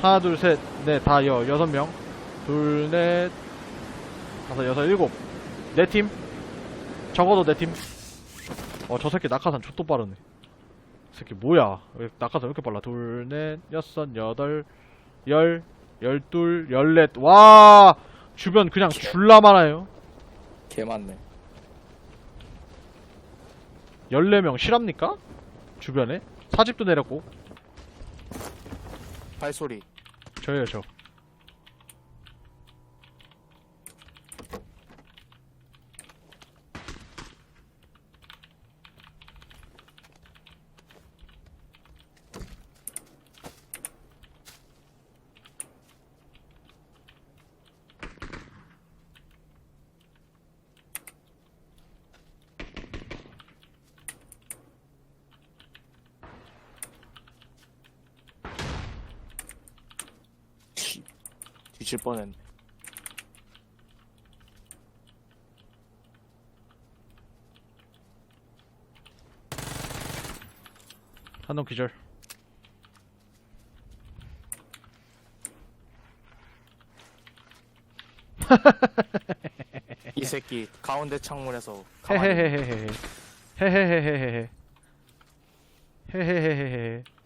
하나, 둘, 셋, 넷, 다, 여, 여섯 명. 둘, 넷, 다섯, 여섯, 일곱. 네 팀. 적어도 네 팀. 어, 저 새끼 낙하산 족도 빠르네. 이 새끼 뭐야? 왜 낙하산 왜 이렇게 빨라? 둘, 넷, 여섯, 여덟, 열, 열둘, 열넷. 와! 주변 그냥 줄라 많아요. 개 많네. 14명 실합니까? 주변에? 사집도 내렸고. 발소리. 저예요, 저. 뒤질 뻔했네. 한놈 기절. 이 새끼 가운데 창문에서 가만히 헤헤헤헤헤. 헤헤헤헤헤. 헤헤헤헤헤.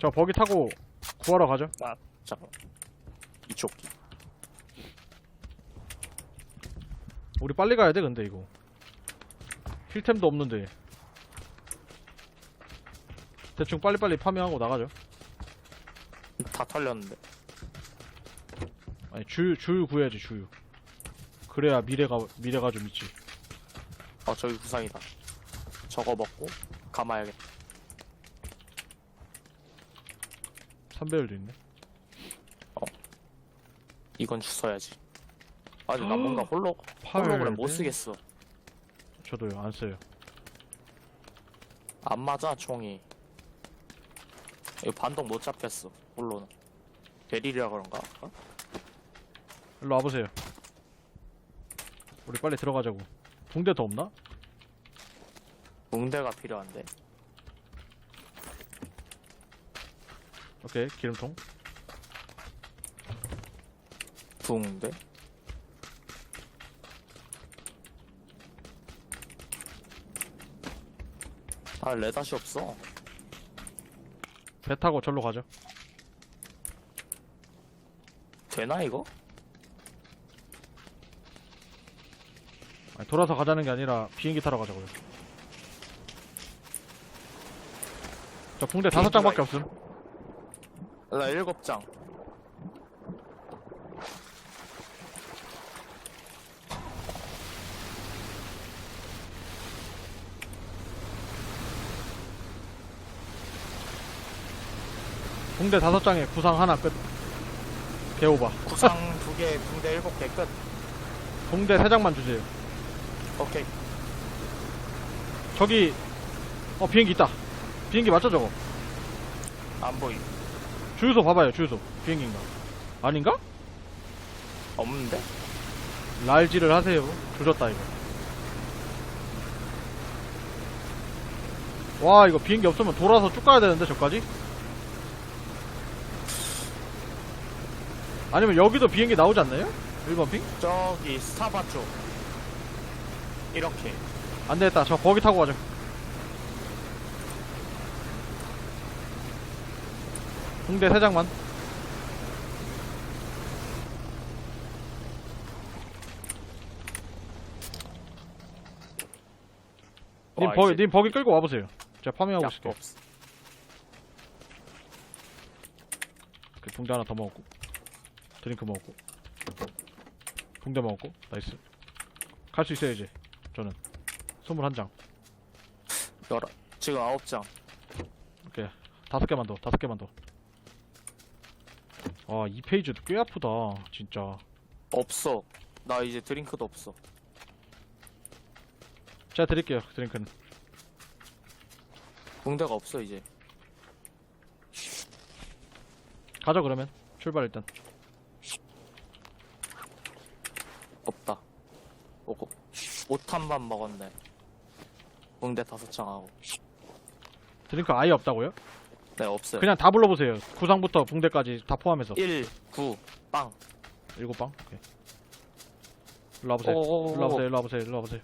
저 버기 타고 구하러 가죠. 아, 잠깐. 이쪽. 우리 빨리 가야 돼 근데 이거. 힐템도 없는데. 대충 빨리빨리 파밍하고 나가죠. 다 털렸는데. 아니 주유 주유 구해야지 주유. 그래야 미래가 미래가 좀 있지. 어, 저기 구상이다. 저거 먹고 감아야겠다. 3배율도 있네. 이건 주워야지. 아니, 나 뭔가 홀로, 팔 홀로그램 못 배? 쓰겠어. 저도요 안 써요. 안 맞아, 총이. 이거 반동 못 잡겠어, 홀로는. 베릴이라 그런가? 어? 일로 와보세요. 우리 빨리 들어가자고. 붕대 더 없나? 붕대가 필요한데. 오케이 기름통. 붕대? 아, 레닷이 없어. 배 타고 절로 가죠. 되나, 이거? 아니, 돌아서 가자는 게 아니라 비행기 타러 가자고요. 저 붕대 다섯 장밖에 없음. 나 일곱 장. 붕대 다섯 장에 구상 하나 끝. 개오바. 구상 두 개, 붕대 일곱 개 끝. 붕대 세 장만 주세요. 오케이. 저기 어 비행기 있다. 비행기 맞죠 저거? 안 보이. 주유소 봐봐요 주유소. 비행기인가? 아닌가? 없는데? 랄지를 하세요. 조졌다 이거. 와 이거 비행기 없으면 돌아서 쭉 가야 되는데 저까지? 아니면 여기도 비행기 나오지 않나요? 1번 핑? 저기 스타바 쪽. 이렇게. 안 되겠다. 저 거기 타고 가죠. 붕대 세 장만. 님 와, 버기, 님 버기 끌고 와보세요. 제가 파밍하고 있을게요. 없어. 그 붕대 하나 더 먹었고. 드링크 먹었고. 붕대 먹었고. 나이스. 갈 수 있어요, 이제. 저는. 21장. 열아. 지금 아홉 장. 오케이. 다섯 개만 더, 다섯 개만 더. 아, 이 페이지도 꽤 아프다, 진짜. 없어. 나 이제 드링크도 없어. 제가 드릴게요, 드링크는. 붕대가 없어 이제. 가자, 그러면. 출발, 일단. 없다. 오고 옷 한 번 먹었네. 붕대 다섯 장 하고. 드링크 아예 없다고요? 네 없어요. 그냥 다 불러보세요. 구상부터 붕대까지 다 포함해서. 1, 9, 빵. 일곱 방. 오케이. 일로 와보세요. 오오오오. 일로 와보세요. 일로 와보세요. 일로 와보세요.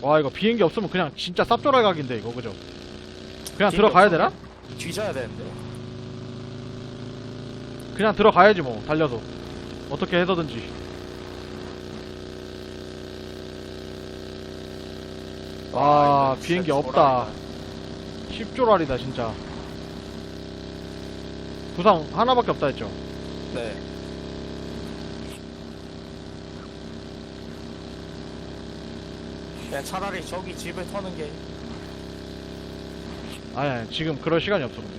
와 이거 비행기 없으면 그냥 진짜 쌉조라 각인데 이거 그죠? 그냥 들어가야 되나? 뒤져야 되는데. 그냥 들어가야지 뭐 달려서 어떻게 해서든지. 와 아, 아 비행기 없다. 10조랄이다 진짜. 부상 하나밖에 없다 했죠? 네. 야, 차라리 저기 집을 터는 게. 아니, 아니 지금 그럴 시간이 없어 근데.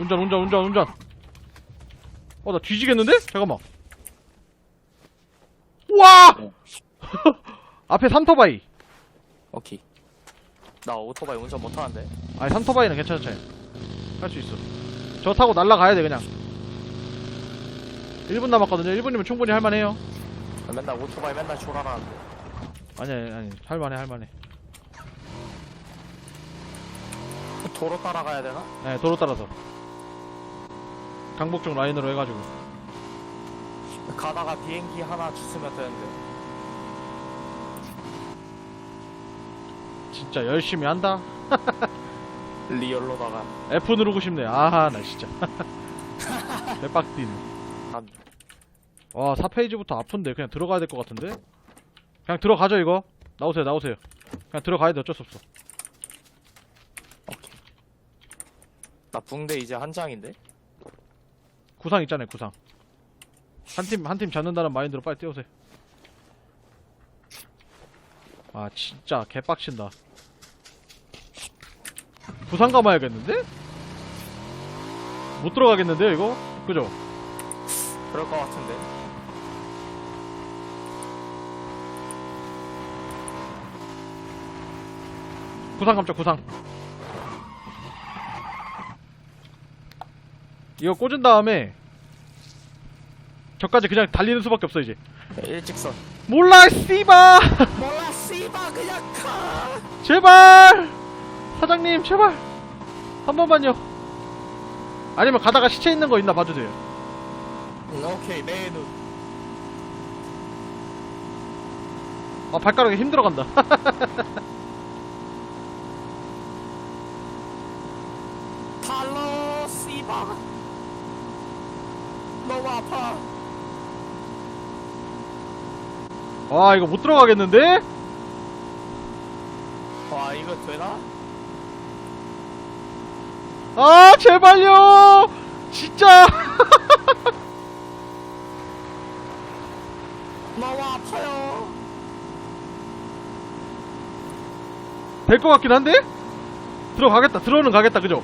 운전 운전 운전 운전. 어 나 뒤지겠는데? 잠깐만. 우와! 앞에 산토바이. 오케이. 나 오토바이 운전 못하는데. 아니 삼터바이는 괜찮아 차이 할수 있어. 저 타고 날라가야 돼 그냥. 1분 남았거든요. 1분이면 충분히 할만해요. 맨날 오토바이 맨날 졸아라는데. 아니 아니 아니. 할만해 할만해. 도로 따라가야 되나? 네 도로 따라서. 강북 쪽 라인으로 해가지고. 가다가 비행기 하나 주으면 되는데. 진짜 열심히 한다. 리얼로다가. F 누르고 싶네. 아하 나 진짜. 대박뛰네. 와 4페이지부터 아픈데. 그냥 들어가야 될 것 같은데? 그냥 들어가죠 이거? 나오세요 나오세요. 그냥 들어가야 돼 어쩔 수 없어. 나쁜데 이제 한 장인데? 구상 있잖아요 구상 한 팀 한 팀 잡는다는 마인드로 빨리 뛰어오세요 아 진짜 개빡친다 부산 가봐야겠는데? 못 들어가겠는데요 이거? 그죠? 그럴 것 같은데 구상 감자 구상 이거 꽂은 다음에 저까지 그냥 달리는 수밖에 없어 이제. 일직선. 몰라 씨바! 몰라 씨바 그냥 가! 제발! 사장님 제발! 한 번만요. 아니면 가다가 시체 있는 거 있나 봐주세요. 음, 오케이 내눈. 아 발가락이 힘들어간다. 와 이거 못 들어가겠는데? 와 이거 되나? 아 제발요! 진짜! 너무 아파요. 될 것 같긴 한데? 들어가겠다. 들어는 가겠다. 그죠?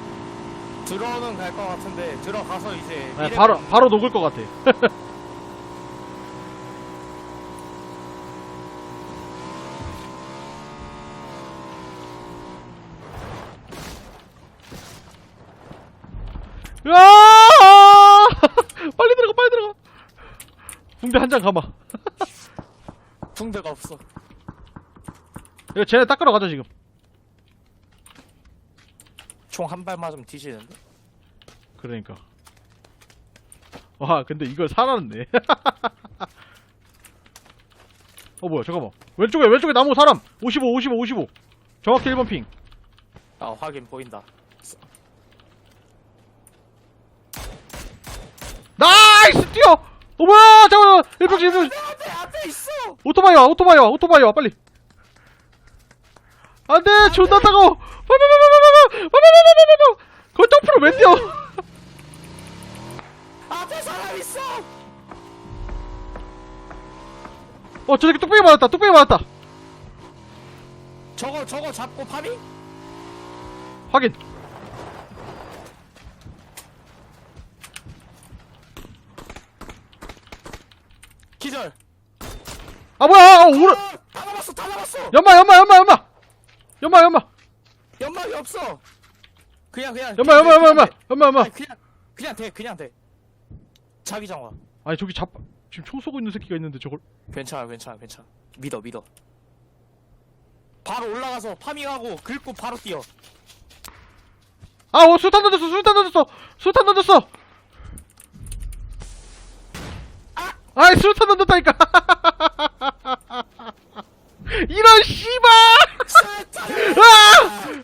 들어는 갈 것 같은데 들어가서 이제 네, 미래를- 바로 바로 녹을 것 같아. 으아! 빨리 들어가, 빨리 들어가. 붕대 한 장 감아. 붕대가 없어. 이거 쟤네 닦으러 가자, 지금. 총 한 발 맞으면 뒤지는데? 그러니까. 와, 근데 이걸 살았네. 어, 뭐야, 잠깐만. 왼쪽에, 왼쪽에 나무 사람! 55, 55, 55. 정확히 1번 핑. 아, 확인 보인다. 오마 잠깐만 일박 일박 안돼 안돼 있어! 오토바이야 오토바이야 오토바이야 빨리. 안돼 존나 따가워. 빠바바바바바바바바바바바 그걸 점프로 왜 뛰어 앞에 사람 있어! 어저 새끼 뚝배기 맞았다 뚝배기 맞았다. 저거 저거 잡고 파밍? 확인. 기절. 아, 뭐야, 아, 오른, 아, 다 잡았어 다 잡았어. 연마, 연마, 연마, 연마! 연마, 연마! 연막 연막이 없어. 그냥 그냥. 연마 연마 연마 연마 연마 연마 아니, 그냥 그냥 돼 그냥 돼. 자기 장화. 아니 저기 잡 지금 총 쏘고 있는 새끼가 있는데 저걸 괜찮아 괜찮아 괜찮아. 믿어 믿어. 바로 올라가서 파밍하고 긁고 바로 뛰어. 아 어 수탄 던졌어 수탄 던졌어 수탄 던졌어 아이 수탄 던졌다니까 이런 씨발 아!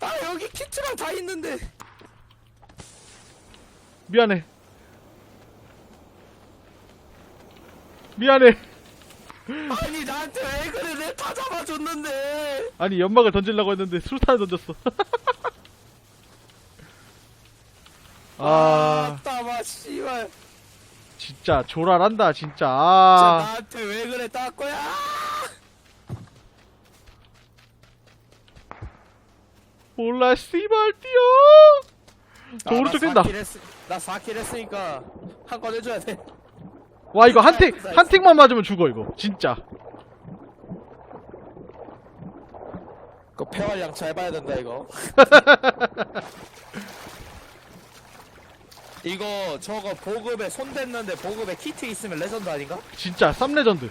나 여기 키트랑 다 있는데. 미안해 미안해 아니 나한테 왜 그래 내 다 잡아줬는데. 아니 연막을 던지려고 했는데 수탄을 던졌어 아. 진짜 조랄한다 진짜 아 나한테 왜 그래 따거야. 몰라 씨발 뛰어 저 오른쪽 뛴다 나 4킬 했으니까 한 건 해줘야 돼. 와 이거 한틱한 틱만 맞으면 죽어 이거 진짜 그 폐활량 잘 봐야 된다 이거. 이거 저거 보급에 손 댔는데 보급에 키트 있으면 레전드 아닌가? 진짜 쌈레전드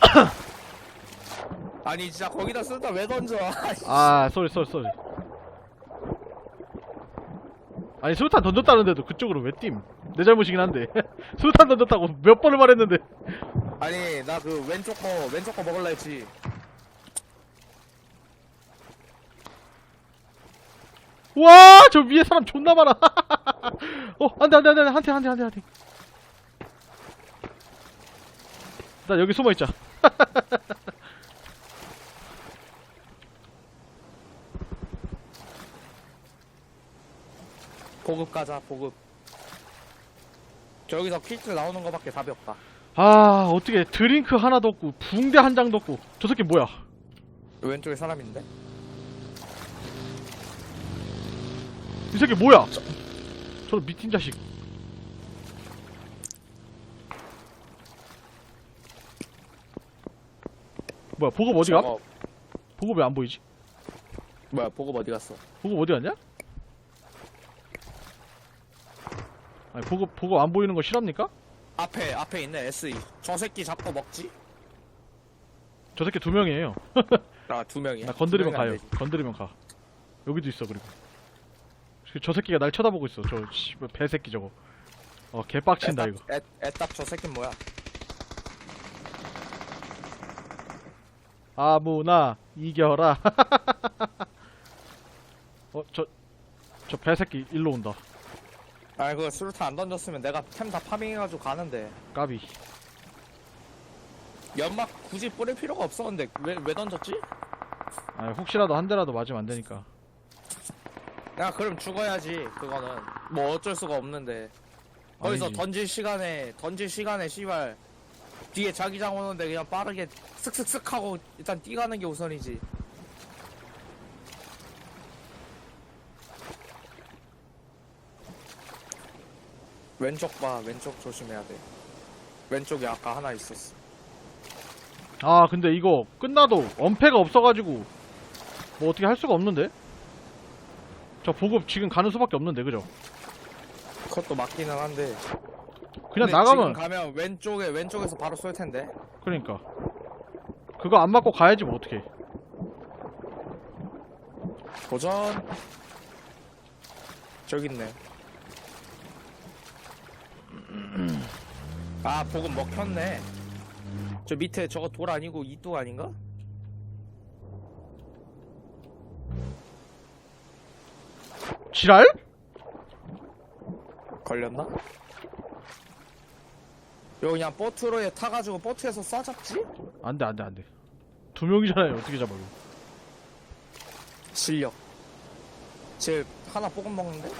아니 진짜 거기다 쓰다 왜 던져? 아 쏘리 쏘리 쏘리 아니 수류탄 던졌다는데도 그쪽으로 왜 뜀? 내 잘못이긴 한데 수류탄 던졌다고 몇 번을 말했는데 아니 나 그 왼쪽 거 왼쪽 거 먹을라 했지. 와 저 위에 사람 존나 많아 어 안 돼 안 돼 안 돼 한테 한테 한테 한테 나 여기 숨어있자 보급 가자 보급. 저기서 키트 나오는 거밖에 답이 없다. 아 어떻게 드링크 하나도 없고 붕대 한 장도 없고 저 새끼 뭐야 왼쪽에 사람인데? 이 새끼 뭐야 저 미친 자식 뭐야 보급 어디가? 저거- 보급 왜 안 보이지? 뭐야 보급 어디 갔어? 보급 어디 갔냐? 아니 보급 보급 안 보이는 거 실합니까? 앞에 앞에 있네 SE. 저 새끼 잡고 먹지? 저 새끼 두 명이에요 아 두 명이야. 나 건드리면 두 명이 가요 되지. 건드리면 가 여기도 있어 그리고 저 새끼가 날 쳐다보고 있어. 저 씨발 배 새끼 저거. 어 개빡친다 이거. 애답, 애, 애답 저 새끼 뭐야? 아무나 이겨라. 어 저 저 배 새끼 일로 온다. 아 그거 수류탄 안 던졌으면 내가 템 다 파밍해가지고 가는데. 까비. 연막 굳이 뿌릴 필요가 없었는데 왜, 왜 던졌지? 아 혹시라도 한 대라도 맞으면 안 되니까 야 그럼 죽어야지 그거는. 뭐 어쩔 수가 없는데. 거기서 아니지. 던질 시간에 던질 시간에 씨발. 뒤에 자기장 오는데 그냥 빠르게 슥슥슥 하고 일단 뛰가는 게 우선이지. 왼쪽 봐 왼쪽 조심해야 돼. 왼쪽에 아까 하나 있었어. 아 근데 이거 끝나도 엄폐가 없어가지고 뭐 어떻게 할 수가 없는데 저 보급 지금 가는 수밖에 없는데 그죠? 그것도 맞기는 한데. 그냥 근데 나가면 지금 가면 왼쪽에 왼쪽에서 바로 쏠 텐데. 그러니까. 그거 안 맞고 가야지 뭐 어떻게 도전. 저기 있네. 아 보급 먹혔네. 저 밑에 저거 돌 아니고 이도 아닌가? 지랄? 걸렸나? 이거 그냥 보트로에 타가지고 보트에서 쏴잡지? 안돼 안돼 안돼 두 명이잖아요 어떻게 잡아요 실력 쟤 하나 뽀금 먹는데?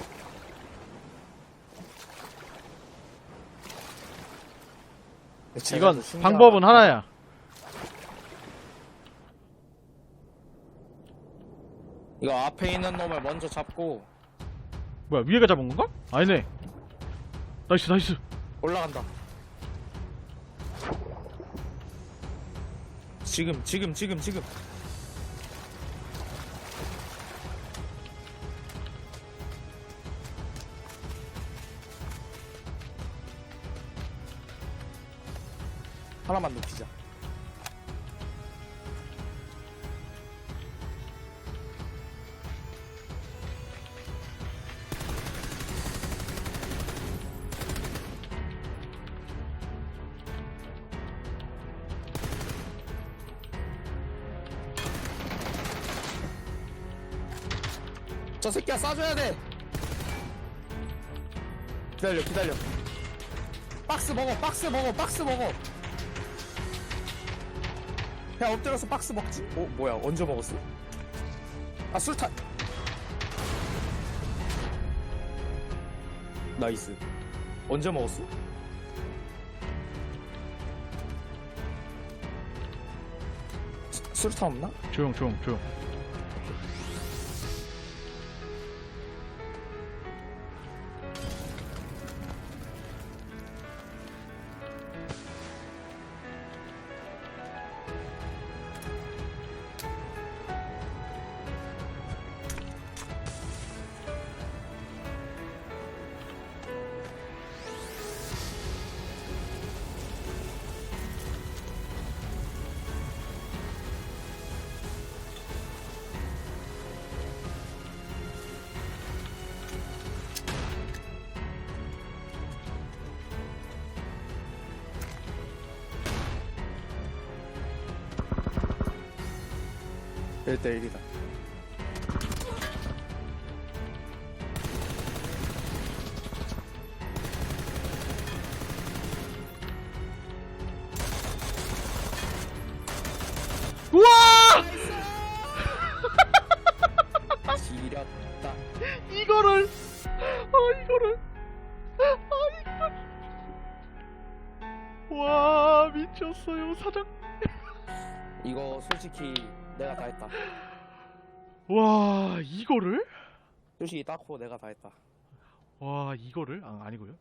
이건 방법은 하나야 이거 앞에 있는 놈을 먼저 잡고 뭐야 위에가 잡은 건가? 아니네 나이스 나이스 올라간다. 지금 지금 지금 지금. 하나만 높이자. 저 새끼야 쏴줘야 돼. 기다려 기다려. 박스 먹어 박스 먹어 박스 먹어. 그냥 엎드려서 박스 먹지? 어 뭐야 언제 먹었어? 아 술탄. 나이스. 언제 먹었어? 수- 술탄 없나? 조용 조용 조용 일대일이다. 우와! 지렸다. 이거를 아 이거를 아 이거 와 미쳤어요 사장. 이거 솔직히 내가 다 했다. 와 이거를? 솔직히 닦고 내가 다 했다. 와 이거를? 아, 아니고요.